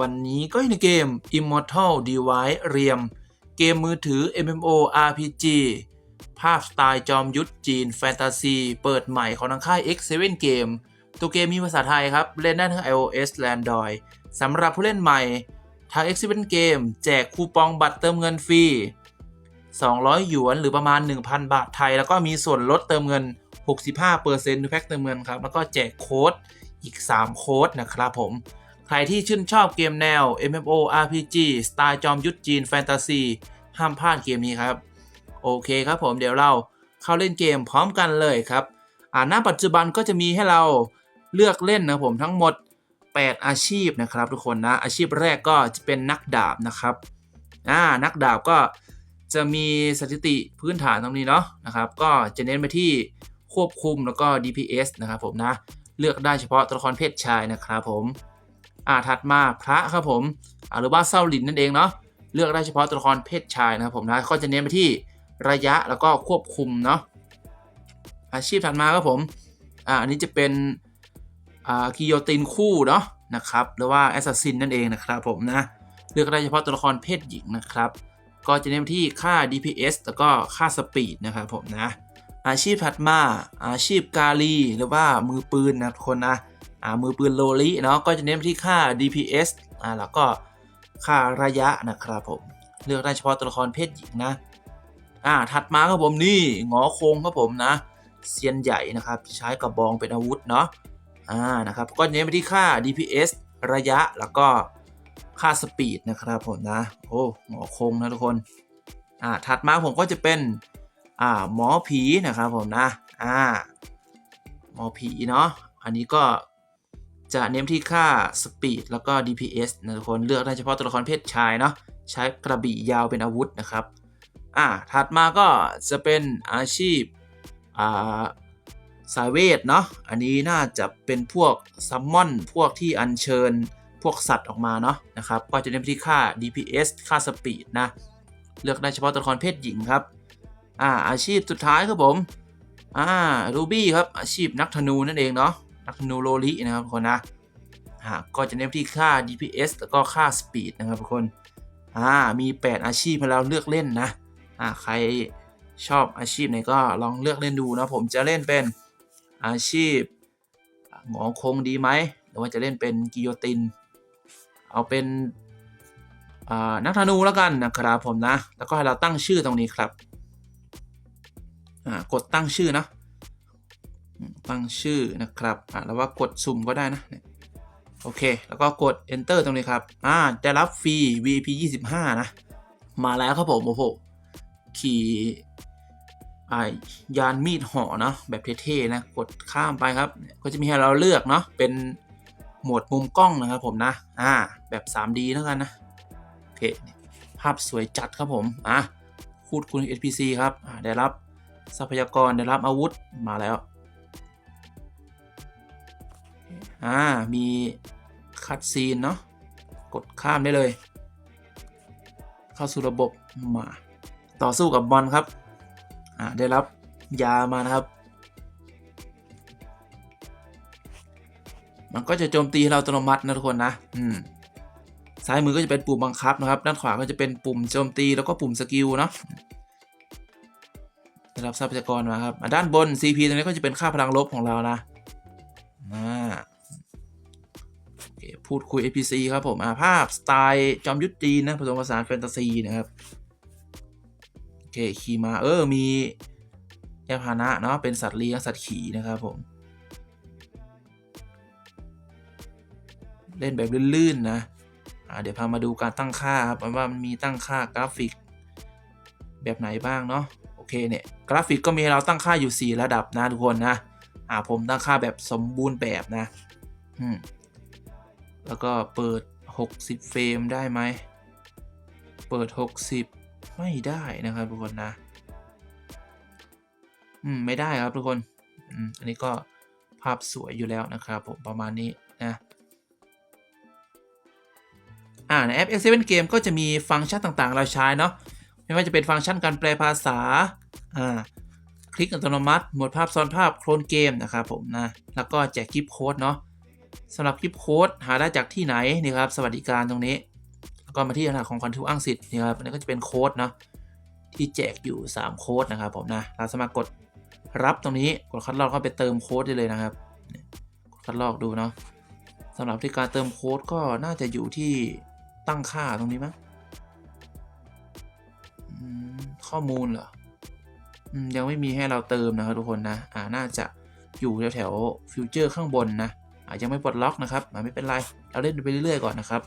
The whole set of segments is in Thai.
วันนี้ก็อยู่ในเกม Immortal Device เรียม เกมมือถือ MMO RPG ภาพสไตล์จอมยุทธจีนแฟนตาซี เปิดใหม่ของทางค่าย X7 Game ตัวเกมมีภาษาไทยครับ เล่นได้ทั้ง iOS และ Android สำหรับผู้เล่นใหม่ ทาง X7 Game แจกคูปองบัตรเติมเงินฟรี 200 หยวนหรือประมาณ 1,000 บาทไทย แล้วก็มีส่วนลดเติมเงิน 65%ทุกแพ็คเติมเงินครับ แล้วก็แจกโค้ดอีก 3 โค้ดนะครับผม ใครที่ชื่นชอบเกมแนว MMO RPG สไตล์จอมยุทธจีนแฟนตาซี ห้ามพลาดเกมนี้ครับ โอเคครับผมเดี๋ยวเราเข้าเล่นเกมพร้อมกันเลยครับอ่าณปัจจุบันก็จะมีให้เราเลือกเล่นนะผมทั้งหมด 8 อาชีพนะครับทุกคนนะอาชีพแรกก็จะเป็นนักดาบนะครับอ่านักดาบก็จะมีสถิติพื้นฐานตรงนี้เนาะนะครับ ก็จะเน้นไปที่ควบคุมแล้วก็ DPS นะครับผมนะ เลือกได้เฉพาะตัวละครเพศชายนะครับผม อ่าถัดมาพระครับผมหรือว่าเศร้าหลินนั่นเองเนาะเลือกได้เฉพาะตัวละครเพศชายนะครับผมนะก็จะเน้นไปที่ระยะแล้วก็ควบคุมเนาะอาชีพถัดมาครับผมอ่าอันนี้จะเป็นอ่ากิโยตินคู่เนาะนะครับหรือว่าแอสซัสซินนั่นเองนะครับผมนะเลือกได้เฉพาะตัวละครเพศหญิงนะครับ ก็จะเน้นไปที่ค่า DPS แล้วก็ค่าสปีดนะครับผมนะอาชีพถัดมาอาชีพกาลีหรือว่ามือปืนนะทุกคนนะ มือปืนโลลิเนาะก็จะเน้นไปที่ค่า DPS อ่าแล้วก็ค่าระยะนะครับผม เลือกได้เฉพาะตัวละครเพศหญิงนะอ่าถัดมาครับผมนี่หงอโคงครับผมนะเซียนใหญ่นะครับใช้กับบองเป็นอาวุธเนาะอ่านะครับก็เน้นไปที่ค่า DPS ระยะแล้วก็ค่าสปีดนะครับผมนะโอ้หงอโคงนะทุกคนอ่าถัดมาผมก็จะเป็นอ่าหมอผีนะครับผมนะอ่าหมอผีเนาะอันนี้ก็ จะเน้นที่ค่าสปีดแล้วก็ DPS นะทุกคนเลือกได้เฉพาะตัวละครเพศชายเนาะใช้กระบี่ยาวเป็นอาวุธนะครับอ่าถัดมาก็จะเป็นอาชีพอ่าสายเวทเนาะอันนี้น่าจะเป็นพวกซัมมอนพวกที่อัญเชิญพวกสัตว์ออกมาเนาะนะครับก็จะเน้นที่ค่า DPS ค่าสปีดนะเลือกได้เฉพาะตัวละครเพศหญิงครับอ่าอาชีพสุดท้ายครับผมอ่ารูบี้ครับอาชีพนักธนูนั่นเองเนาะ นักนูโลลินะครับทุกคนนะอ่าก็จะเน้นที่ค่า DPS แล้วก็ค่า Speed นะครับทุกคนอ่ามี 8 อาชีพให้เราเลือกเล่นนะอ่าใครชอบอาชีพไหนก็ลองเลือกเล่นดูนะผมจะเล่นเป็นอาชีพหมอคงดีไหมหรือว่าจะเล่นเป็นกิโยติน เอาเป็นนักธนูแล้วกันนะครับผมนะ แล้วก็ให้เราตั้งชื่อตรงนี้ครับอ่ากดตั้งชื่อนะ ตั้งชื่อนะครับอ่าแล้วว่ากดสุ่มก็ได้นะโอเค แล้วก็กด enter ตรงนี้ครับอ่าได้รับฟรี VIP 25 นะ มาแล้วครับผมโอ้โหขี่อายานมีดห่อเนาะแบบเท่ๆนะกดข้ามไปครับ ก็จะมีให้เราเลือกเนาะเป็นโหมดมุมกล้องนะครับผมนะอ่าแบบ 3D แล้วกันนะโอเคภาพสวยจัดครับผมอะพูดคุณ NPC ครับอ่าได้รับทรัพยากรได้รับอาวุธมาแล้ว อ่า มีคัดซีนเนาะ กดข้ามได้เลย เข้าสู่ระบบมา ต่อสู้กับบอลครับ อ่า ได้รับยามานะครับ มันก็จะโจมตีเราอัตโนมัตินะทุกคนนะ อืม ซ้ายมือก็จะเป็นปุ่มบังคับนะครับ ด้านขวาก็จะเป็นปุ่มโจมตีแล้วก็ปุ่มสกิลเนาะได้รับทรัพยากรมาครับ ด้านบน CP ตรงนี้ก็จะเป็นค่าพลังลบของเรานะ พูดคุย APC ครับผมอาภาพ สไตล์จอมยุทธจีนนะผสมผสานแฟนตาซีนะครับ โอเคขี่มาเออ มียาพานะเนาะเป็นสัตว์เลี้ยงสัตว์ขี่นะครับผม เล่นแบบลื่น ๆนะเดี๋ยวพามาดูการตั้งค่าครับว่ามันมีตั้งค่ากราฟิก แบบไหนบ้างเนาะโอเคเนี่ยกราฟิกก็มีเราตั้งค่าอยู่ 4 ระดับนะทุกคนนะอ่าผมตั้งค่าแบบสมบูรณ์แบบนะอืม แล้วก็เปิด 60 เฟรมได้ไหม เปิด 60 ไม่ได้นะครับทุกคนนะ อืม ไม่ได้ครับทุกคน อืม อันนี้ก็ภาพสวยอยู่แล้วนะครับผมประมาณนี้นะอ่าในแอป X7 Game ก็จะมีฟังก์ชันต่างๆ เราใช้เนาะไม่ว่าจะเป็นฟังก์ชันการแปลภาษาอ่าคลิกอัตโนมัติ หมดภาพซ้อนภาพโคลนเกมนะครับผมนะแล้วก็แจกกิฟต์โค้ดเนาะ สำหรับกิฟต์โค้ดหาได้จากที่ไหนนี่ครับสวัสดิการตรงนี้แล้วก็มาที่รหัสของคอนทูอ้างสิทธิ์นี่ครับอันนี้ก็จะเป็นโค้ดเนาะที่แจกอยู่ 3 โค้ดนะครับผมนะเราสามารถกดรับตรงนี้กดคัดลอกเข้าไปเติมโค้ดได้เลยนะครับกดคัดลอกดูเนาะสำหรับที่การเติมโค้ดก็น่าจะอยู่ที่ตั้งค่าตรงนี้มั้งข้อมูลเหรอยังไม่มีให้เราเติมนะครับทุกคนนะอ่าน่าจะอยู่แถวแถวฟิวเจอร์ข้างบนนะ อาจจะยังไม่ปลดล็อกนะครับไม่เป็นไรเราเล่นไปเรื่อยๆก่อนนะครับ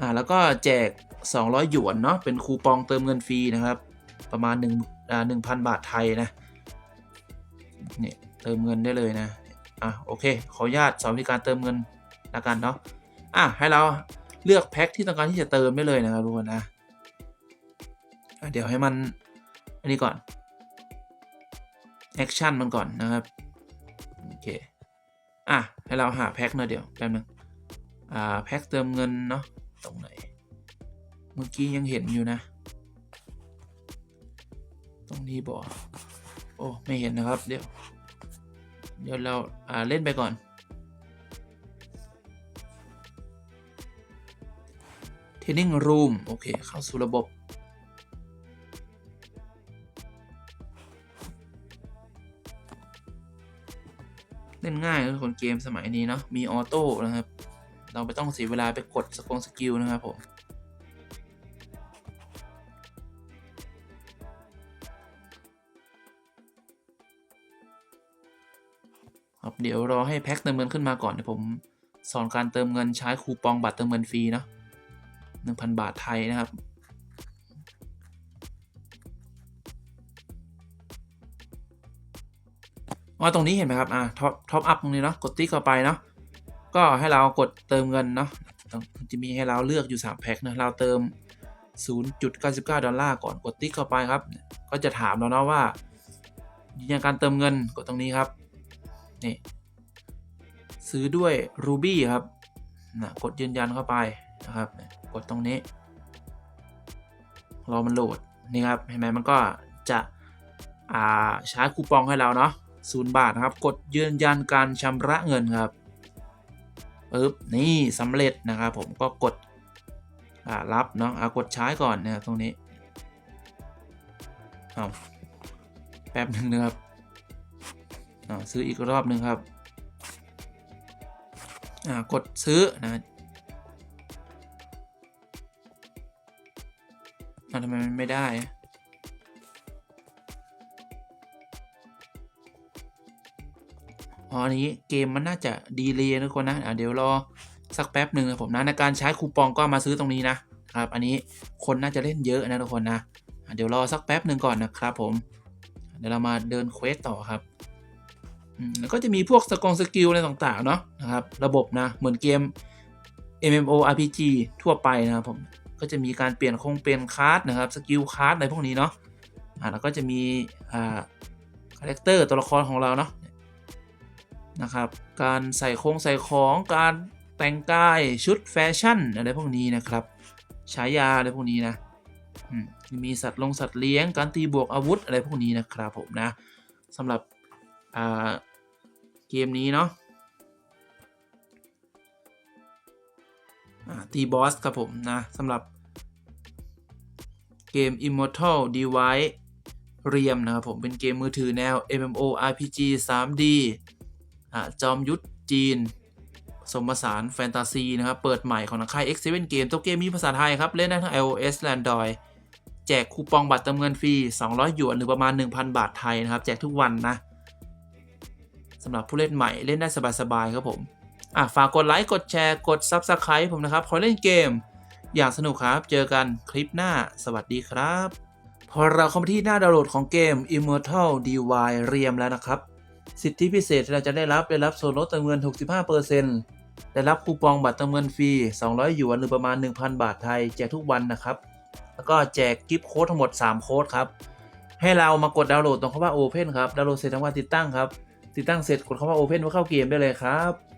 อ่าแล้วก็แจก 200 หยวนเนาะเป็นคูปองเติมเงินฟรีนะครับ ประมาณ1อ่า1,000 บาทไทยนะเนี่ยเติมเงินได้เลยนะอะโอเค ขออนุญาตสอนวิธีการเติมเงินละกันเนาะอะให้เราเลือกแพ็คที่ต้องการที่จะเติมได้เลยนะครับทุกคนนะเดี๋ยวให้มันอันนี้ก่อนแอคชั่นมันก่อนนะครับ โอเค อะ ให้เราหาแพ็คหน่อยเดี๋ยวแป๊บนึงอ่าแพ็คเติมเงินเนาะตรงไหน เมื่อกี้ยังเห็นอยู่นะ ตรงนี้บอกโอ้ไม่เห็นนะครับเดี๋ยว เดี๋ยวเราอ่าเล่นไปก่อน Training Room โอเค เข้าสู่ระบบ เล่นง่ายนะคนเกมสมัยนี้เนาะมีออโต้นะครับ เราไม่ต้องเสียเวลาไปกดสกงสกิลนะครับผมครับเดี๋ยวรอให้แพ็คเติมเงินขึ้นมาก่อนเดี๋ยวผมสอนการเติมเงินใช้คูปองบัตรเติมเงินฟรีเนาะหนึ่งพันบาทไทยนะครับ ว่าตรงนี้เห็นไหมครับอ่าท็อปท็อปอัพตรงนี้เนาะกดติ๊กเข้าไปเนาะก็ให้เรากดเติมเงินเนาะจะมีให้เราเลือกอยู่ 3 แพ็คนะเราเติม 0.99 ดอลลาร์ก่อนกดติ๊กเข้าไปครับ ก็จะถามเราเนาะว่ายืนยันการเติมเงินกดตรงนี้ครับนี่ซื้อด้วย Ruby ครับนะกดยืนยันเข้าไปนะครับกดตรงนี้รอมันโหลดนี่ครับเห็นไหมมันก็จะอ่าใช้คูปองให้เราเนาะ ศูนย์บาทนะครับ กดยืนยันการชำระเงินครับปึ๊บนี่สำเร็จนะครับผมก็กดรับเนาะอากดใช้ก่อนนะครับตรงนี้เอาแป๊บหนึ่งนะครับอ่าซื้ออีกรอบหนึ่งครับกดซื้อนะทำไมมันไม่ได้ อ๋ออันนี้เกมมันน่าจะดีเลยนะทุกคนนะะเดี๋ยวรอสักแป๊บหนึ่งนะผมนะในการใช้คูปองก็มาซื้อตรงนี้นะครับ อันนี้คนน่าจะเล่นเยอะนะทุกคนนะะเดี๋ยวรอสักแป๊บหนึ่งก่อนนะครับผม เดี๋ยวเรามาเดินเควสต่อครับแล้วก็จะมีพวกสกองสกิลอะไรต่างๆเนาะนะครับ ระบบนะเหมือนเกม MMORPG ทั่วไปนะครับผมก็จะมีการเปลี่ยนคงเปลี่ยนคาร์ดนะครับสกิลคาร์ดอะไรพวกนี้เนาะอ่าแล้วก็จะมีอ่าคาแรคเตอร์ตัวละครของเราเนาะ นะครับ การใส่โครงใส่ของการแต่งกายชุดแฟชั่นอะไรพวกนี้นะครับฉายาอะไรพวกนี้นะมีสัตว์ลงสัตว์เลี้ยงการตีบวกอาวุธอะไรพวกนี้นะครับผมนะสำหรับเกมนี้เนาะตีบอสครับผมนะสำหรับเกม Immortal Device เรียมนะครับผมเป็นเกมมือถือแนว MMORPG 3D จอมยุทธจีนสมผสานแฟนตาซีนะครับ เปิดใหม่ของทางค่าย X7 Game ตัวเกมมีภาษาไทยครับ เล่นได้ทั้ง iOS และ Android แจกคูปองบัตรเติมเงินฟรี 200 หยวน หรือประมาณ 1,000 บาทไทยนะครับ แจกทุกวันนะสำหรับผู้เล่นใหม่เล่นได้สบายๆครับผม อะ ฝากกดไลค์ กดแชร์ กด Subscribe ผมนะครับ ขอเล่นเกม อย่างสนุกครับ เจอกันคลิปหน้า สวัสดีครับ พอเราเข้ามาที่หน้าดาวน์โหลดของเกม Immortal DY เรียมแล้วนะครับ สิทธิพิเศษที่เราจะได้รับได้รับส่วนลดเติมเงิน 65%ได้รับคูปองบัตรเติมเงินฟรี 200 หยวนหรือประมาณ 1,000 บาทไทยแจกทุกวันนะครับ แล้วก็แจกกิฟต์โค้ดทั้งหมด 3 โค้ดครับ ให้เรามากดดาวน์โหลดตรงคำว่า Open ครับ ดาวน์โหลดเสร็จทำกาติดตั้งครับ ติดตั้งเสร็จกดคำว่า Open เพื่อเข้าเกมได้เลยครับ